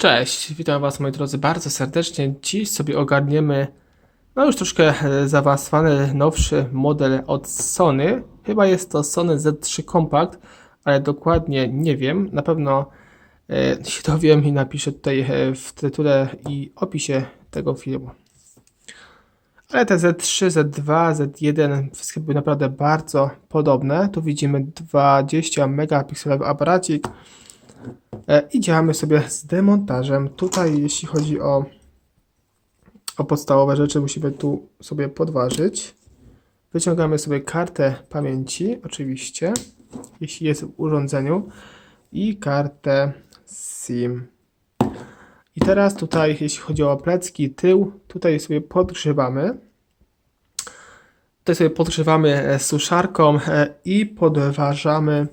Cześć, witam Was moi drodzy bardzo serdecznie. Dziś sobie ogarniemy no już troszkę e, zaawansowany, nowszy model od Sony. Chyba jest to Sony Z3 Compact, ale dokładnie nie wiem. Na pewno e, się dowiem i napiszę tutaj e, w tytule i opisie tego filmu. Ale te Z3, Z2, Z1 wszystkie były naprawdę bardzo podobne. Tu widzimy 20 megapikselowy aparacik. E, I działamy sobie z demontażem. Tutaj, jeśli chodzi o, o podstawowe rzeczy, musimy tu sobie podważyć. Wyciągamy sobie kartę pamięci, oczywiście, jeśli jest w urządzeniu, i kartę SIM. I teraz tutaj, jeśli chodzi o plecki, tył, tutaj sobie podgrzewamy. Tutaj sobie podgrzewamy e, suszarką e, i podważamy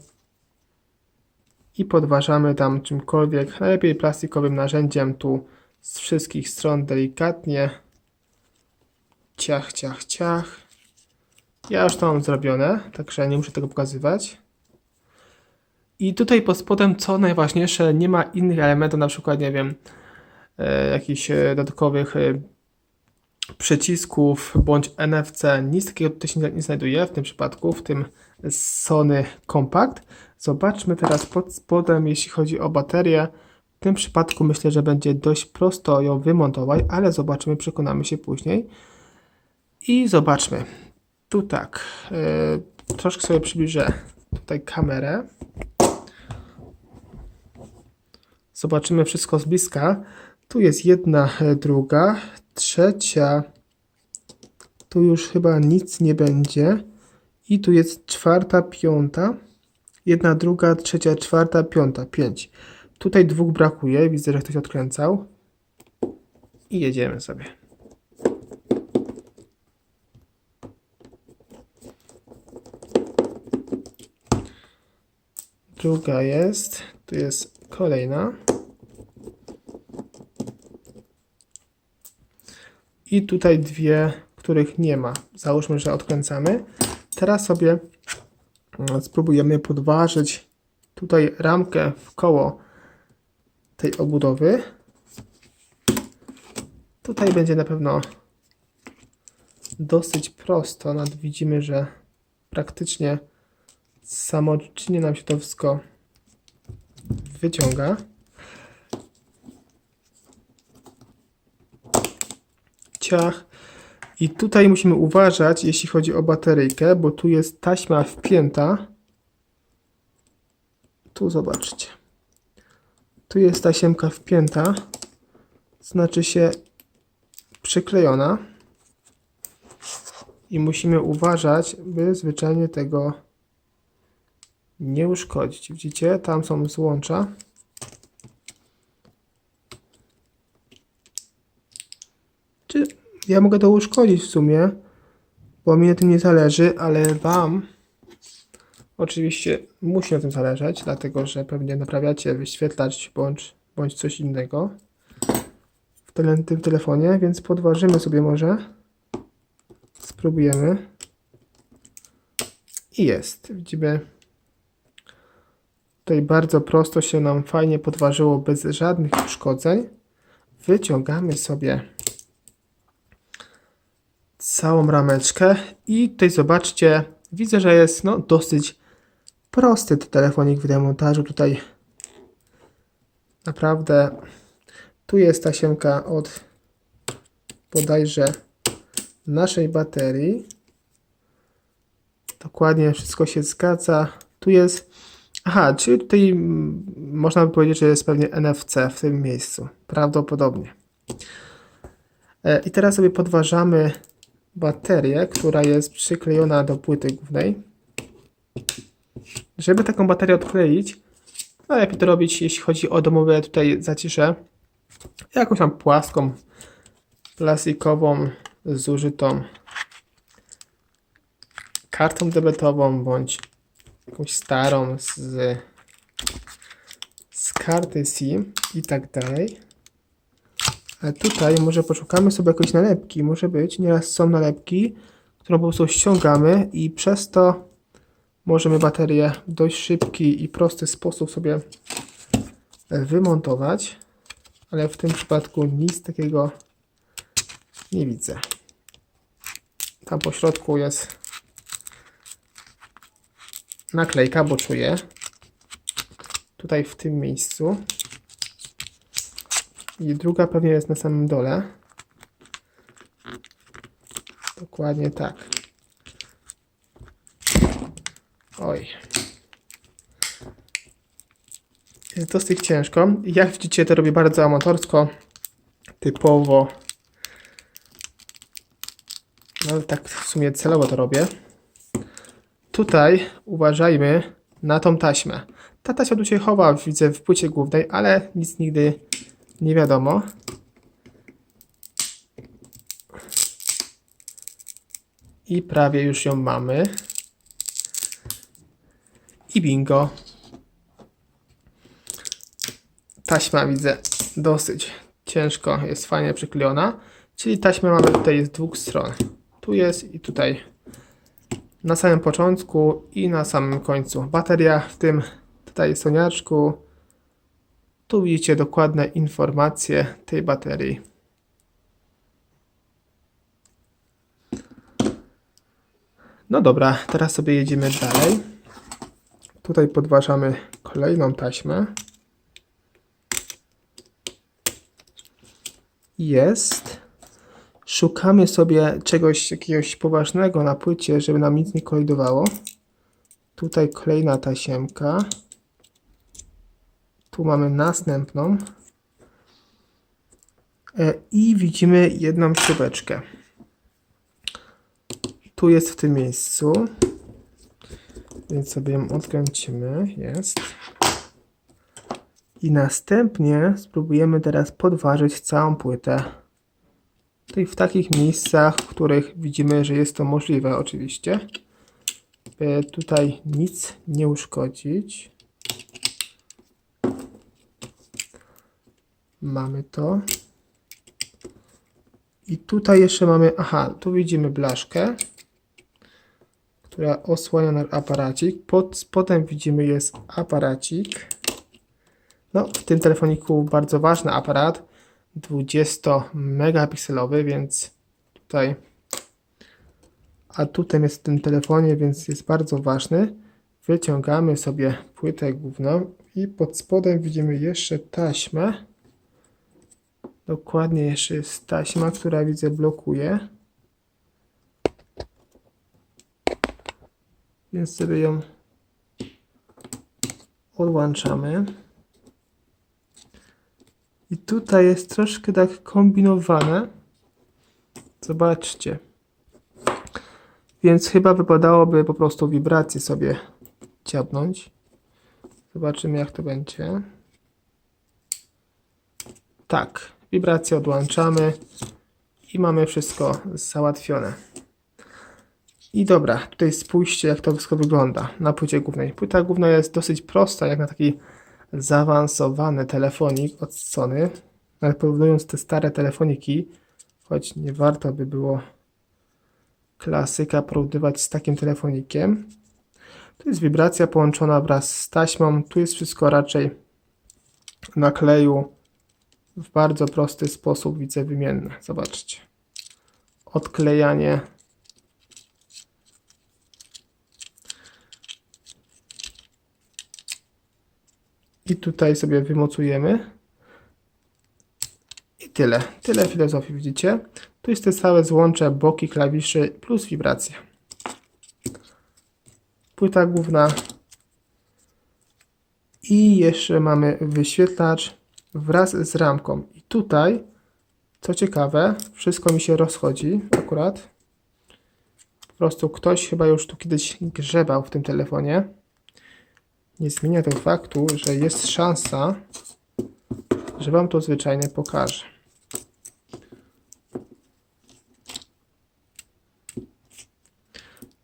i podważamy tam czymkolwiek, najlepiej plastikowym narzędziem tu z wszystkich stron delikatnie. Ciach, ciach, ciach. Ja już to mam zrobione, także nie muszę tego pokazywać. I tutaj pod spodem, co najważniejsze, nie ma innych elementów, na przykład, nie wiem, e, jakichś e, dodatkowych e, przycisków bądź NFC. Nic takiego tutaj się nie, znajduje w tym przypadku, w tym Sony Compact. Zobaczmy teraz pod spodem, jeśli chodzi o baterię. W tym przypadku myślę, że będzie dość prosto ją wymontować, ale zobaczymy, przekonamy się później. I zobaczmy. Tu tak. Yy, troszkę sobie przybliżę tutaj kamerę. Zobaczymy wszystko z bliska. Tu jest jedna, e, druga, trzecia. Tu już chyba nic nie będzie. I tu jest czwarta, piąta. Jedna, druga, trzecia, czwarta, piąta, pięć. Tutaj dwóch brakuje. Widzę, że ktoś odkręcał. I jedziemy sobie. Druga jest. Tu jest kolejna. I tutaj dwie, których nie ma. Załóżmy, że odkręcamy. Teraz sobie spróbujemy podważyć tutaj ramkę w koło tej obudowy. Tutaj będzie na pewno dosyć prosto. Nawet widzimy, że praktycznie samoczynnie nam się to wszystko wyciąga. Ciach. I tutaj musimy uważać, jeśli chodzi o bateryjkę, bo tu jest taśma wpięta. Tu zobaczcie. Tu jest tasiemka wpięta. Znaczy się przyklejona. I musimy uważać, by zwyczajnie tego nie uszkodzić. Widzicie? Tam są złącza. Ja mogę to uszkodzić w sumie, bo mi na tym nie zależy, ale Wam oczywiście musi na tym zależeć, dlatego że pewnie naprawiacie wyświetlacz bądź, bądź coś innego w tym telefonie, więc podważymy sobie może. Spróbujemy. I jest. Widzimy. Tutaj bardzo prosto się nam fajnie podważyło bez żadnych uszkodzeń. Wyciągamy sobie całą rameczkę i tutaj zobaczcie, widzę, że jest no, dosyć prosty ten telefonik w demontażu. Tutaj naprawdę tu jest tasiemka od bodajże naszej baterii. Dokładnie wszystko się zgadza. Tu jest. Aha, czyli tutaj można by powiedzieć, że jest pewnie NFC w tym miejscu. Prawdopodobnie. E, I teraz sobie podważamy baterię, która jest przyklejona do płyty głównej. Żeby taką baterię odkleić, najlepiej to robić, jeśli chodzi o domowe tutaj zacisze, jakąś tam płaską, plastikową, zużytą kartą debetową, bądź jakąś starą z, z karty SIM i tak dalej. Tutaj może poszukamy sobie jakiejś nalepki. Może być, nieraz są nalepki, którą po prostu ściągamy i przez to możemy baterię w dość szybki i prosty sposób sobie wymontować. ale w tym przypadku nic takiego nie widzę. Tam po środku jest naklejka, bo czuję. Tutaj w tym miejscu. I druga pewnie jest na samym dole. Dokładnie tak. Oj. Dosyć ciężko. Jak widzicie, to robię bardzo amatorsko. Typowo. No tak w sumie celowo to robię. Tutaj uważajmy na tą taśmę. Ta taśma tu się chowa, widzę, w płycie głównej, ale nic nigdy nie wiadomo. I prawie już ją mamy. I bingo. Taśma widzę dosyć ciężko, jest fajnie przyklejona. Czyli taśmę mamy tutaj z dwóch stron. Tu jest i tutaj. Na samym początku i na samym końcu. Bateria w tym tutaj soniaczku. Tu widzicie dokładne informacje tej baterii. No dobra, teraz sobie jedziemy dalej. Tutaj podważamy kolejną taśmę. Jest. Szukamy sobie czegoś jakiegoś poważnego na płycie, żeby nam nic nie kolidowało. Tutaj kolejna tasiemka. Tu mamy następną. E, I widzimy jedną śrubeczkę. Tu jest w tym miejscu. Więc sobie ją odkręcimy. Jest. I następnie spróbujemy teraz podważyć całą płytę. Tutaj w takich miejscach, w których widzimy, że jest to możliwe oczywiście. By tutaj nic nie uszkodzić. Mamy to. I tutaj jeszcze mamy, aha, tu widzimy blaszkę, która osłania nasz aparacik. Pod spodem widzimy jest aparacik. No, w tym telefoniku bardzo ważny aparat, 20 megapikselowy, więc tutaj, a tutaj jest w tym telefonie, więc jest bardzo ważny. Wyciągamy sobie płytę główną i pod spodem widzimy jeszcze taśmę. Dokładnie jeszcze jest taśma, która widzę blokuje. Więc sobie ją odłączamy. I tutaj jest troszkę tak kombinowane. Zobaczcie. Więc chyba wypadałoby po prostu wibrację sobie ciapnąć. Zobaczymy jak to będzie. Tak, wibrację odłączamy i mamy wszystko załatwione. I dobra, tutaj spójrzcie jak to wszystko wygląda na płycie głównej. Płyta główna jest dosyć prosta, jak na taki zaawansowany telefonik od Sony. Ale porównując te stare telefoniki, choć nie warto by było klasyka porównywać z takim telefonikiem. Tu jest wibracja połączona wraz z taśmą. Tu jest wszystko raczej na kleju w bardzo prosty sposób widzę wymienne. Zobaczcie. Odklejanie. I tutaj sobie wymocujemy. I tyle. Tyle filozofii widzicie. Tu jest te całe złącze, boki klawiszy plus wibracja. Płyta główna. I jeszcze mamy wyświetlacz wraz z ramką. I tutaj, co ciekawe, wszystko mi się rozchodzi akurat. Po prostu ktoś chyba już tu kiedyś grzebał w tym telefonie. Nie zmienia to faktu, że jest szansa, że Wam to zwyczajnie pokażę.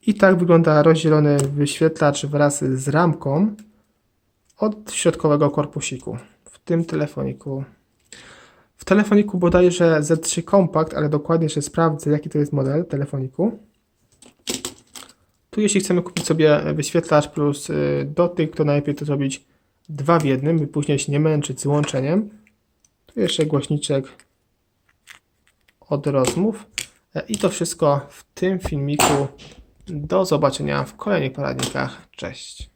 I tak wygląda rozdzielony wyświetlacz wraz z ramką od środkowego korpusiku tym telefoniku. W telefoniku bodajże Z3 Compact, ale dokładnie jeszcze sprawdzę jaki to jest model telefoniku. Tu jeśli chcemy kupić sobie wyświetlacz plus y, dotyk, to najlepiej to zrobić dwa w jednym, by później się nie męczyć z łączeniem. Tu jeszcze głośniczek od rozmów. E, I to wszystko w tym filmiku. Do zobaczenia w kolejnych poradnikach. Cześć.